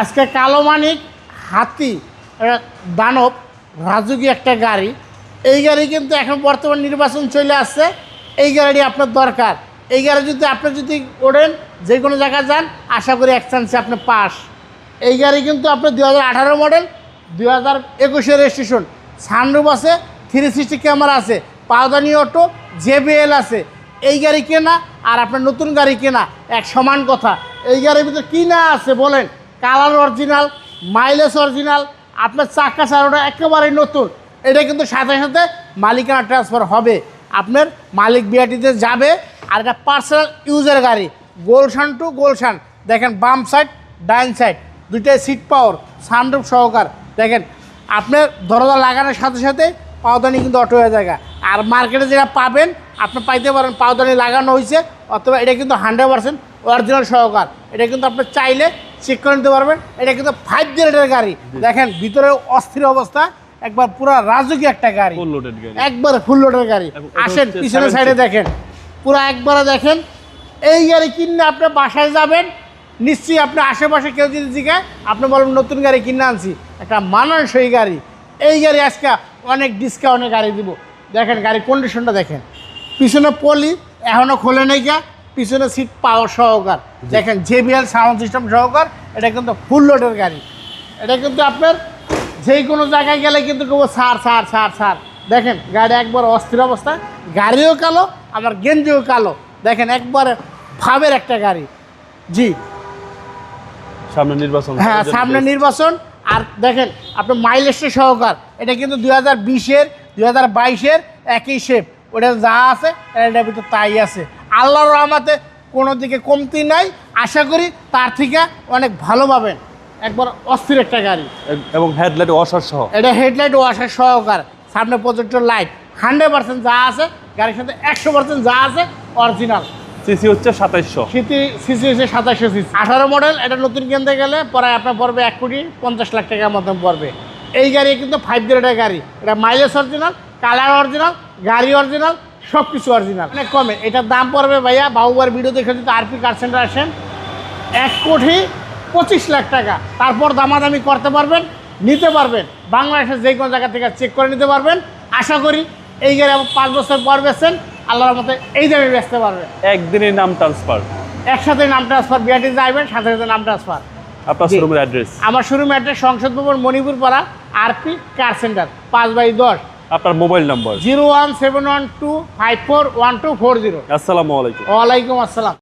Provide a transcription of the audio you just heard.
আজকে কালো মানিক, হাতি দানব রাজুকি একটা গাড়ি। এই গাড়ি কিন্তু এখন বর্তমান নির্বাচন চলে আসছে। এই গাড়িটি আপনার দরকার। এই গাড়ি যদি আপনি যদি ওড়েন, যে কোনো জায়গায় যান, আশা করি এক চান্সে আপনি পাস। এই গাড়ি কিন্তু আপনার দু হাজার আঠারো মডেল দু হাজার একুশে রেজিস্ট্রেশন সানরুফ আছে থ্রি সিক্সটি ক্যামেরা আছে, পাওদানি অটো জেবিএল আছে। এই গাড়ি কেনা আর আপনার নতুন গাড়ি কেনা এক সমান কথা। এই গাড়ির ভিতরে কী না আছে বলেন। কালার অরিজিনাল, মাইলেজ অরিজিনাল, আপনার চাকা চারোটা একেবারেই নতুন। এটা কিন্তু সাথে সাথে মালিকানা ট্রান্সফার হবে। আপনার মালিক বিআটিতে যাবে আর এটা পার্সোনাল ইউজের গাড়ি, গোলশান টু গোলশান। দেখেন বাম সাইড ডাইন সাইড দুইটাই সিট পাওয়ার সানরুফ সহকার। দেখেন, আপনার দরজা লাগানোর সাথে সাথে পাওদানি কিন্তু অটো হয়ে যায় আর মার্কেটে যেটা পাবেন, আপনি পাইতে পারেন, পাওদানি লাগানো হয়েছে, অথবা এটা কিন্তু হান্ড্রেড পার্সেন্ট অরিজিনাল সহকার। এটা কিন্তু আপনি চাইলে চেক করে নিতে পারবেন। এটা কিন্তু ফাইভ জেরেটের গাড়ি। দেখেন ভিতরে অস্থির অবস্থা। একবার পুরো রাজকীয় একটা গাড়ি। একবার ফুল লোডের গাড়ি। আসেন পিছনের সাইডে দেখেন। পুরো একবারে দেখেন এই গাড়ি কিনলে আপনি বাসায় যাবেন। নিশ্চয়ই আপনি আশেপাশে কেউ যদি জিজ্ঞায় আপনি বলবেন নতুন গাড়ি কিনে আনছি। একটা মানানসই গাড়ি। এই গাড়ি আজকে অনেক ডিসকাউন্টে গাড়ি দিব। দেখেন গাড়ি কন্ডিশনটা দেখেন। পিছনে পলি এখনও খোলে নেই গা। পিছনে সিট পাওয়ার সহকার। দেখেন জেবিএল সাউন্ড সিস্টেম সহকার এটা কিন্তু ফুল লোডের গাড়ি। এটা কিন্তু আপনার যে কোনো জায়গায় গেলে কিন্তু কেবল সার সার সার সার। দেখেন গাড়ি একবার অস্থির অবস্থা গাড়িও কালো আমার গেঞ্জিও কালো। দেখেন একবার ভাবের একটা গাড়ি। জি। সামনে নির্বাচন হ্যাঁ সামনে নির্বাচন। আর দেখেন আপনার মাইলেজটা সহকার। এটা কিন্তু দুই হাজার বিশের দুই হাজার বাইশের একই শেপ ওটা যা আছে এটার ভিতরে তাই আছে। আল্লাহর রহমাতে কোনো দিকে কমতি নাই। আশা করি তার থেকে অনেক ভালো পাবেন। একবার অস্থির একটা গাড়ি। এবং হেডলাইট ওয়াশার সহ। এটা হেডলাইট ওয়াশার সহকার। সামনে প্রজেক্টর লাইট। হান্ড্রেড পার্সেন্ট যা আছে গাড়ির সাথে একশো পার্সেন্ট যা আছে অরিজিনাল। সিসি হচ্ছে সাতাইশশো। সিসি সিসি হচ্ছে সাতাশশো সিসি। আঠারো মডেল এটা নতুন কিনতে গেলে পরে আপনার পড়বে এক কোটি পঞ্চাশ লাখ টাকার মতন পড়বে। এই গাড়ি কিন্তু ফাইভ গ্রেডের গাড়ি। এটা মাইলেজ অরিজিনাল কালার অরিজিনাল গাড়ি অরিজিনাল সব কিছু অরিজিনাল অনেক কমে। এটার দাম পড়বে ভাইয়া বাবুবার ভিডিও দেখে যদি আরপি কার সেন্টার আসেন এক কোটি পঁচিশ লাখ টাকা। তারপর দামাদামি করতে পারবেন নিতে পারবেন। বাংলাদেশের যে কোনো জায়গা থেকে চেক করে নিতে পারবেন। আশা করি এই গাড়ি পাঁচ বছর পর বেচছেন আল্লাহর মতে এই দামে বেচতে পারবেন। একদিনের নাম ট্রান্সফার একসাথে নাম ট্রান্সফার বিআরটি যাইবেন সাথে সাথে নাম ট্রান্সফার আপনার শোরুমের অ্যাড্রেস আমার শুরু ম্যাট্রে Sangsad Bhaban Manipur Para RP car centre পাঁচ বাই দশ। আপনার mobile number? Zero one seven one two five four one two four zero. আসসালামু আলাইকুম। ওয়ালাইকুম আসসালাম।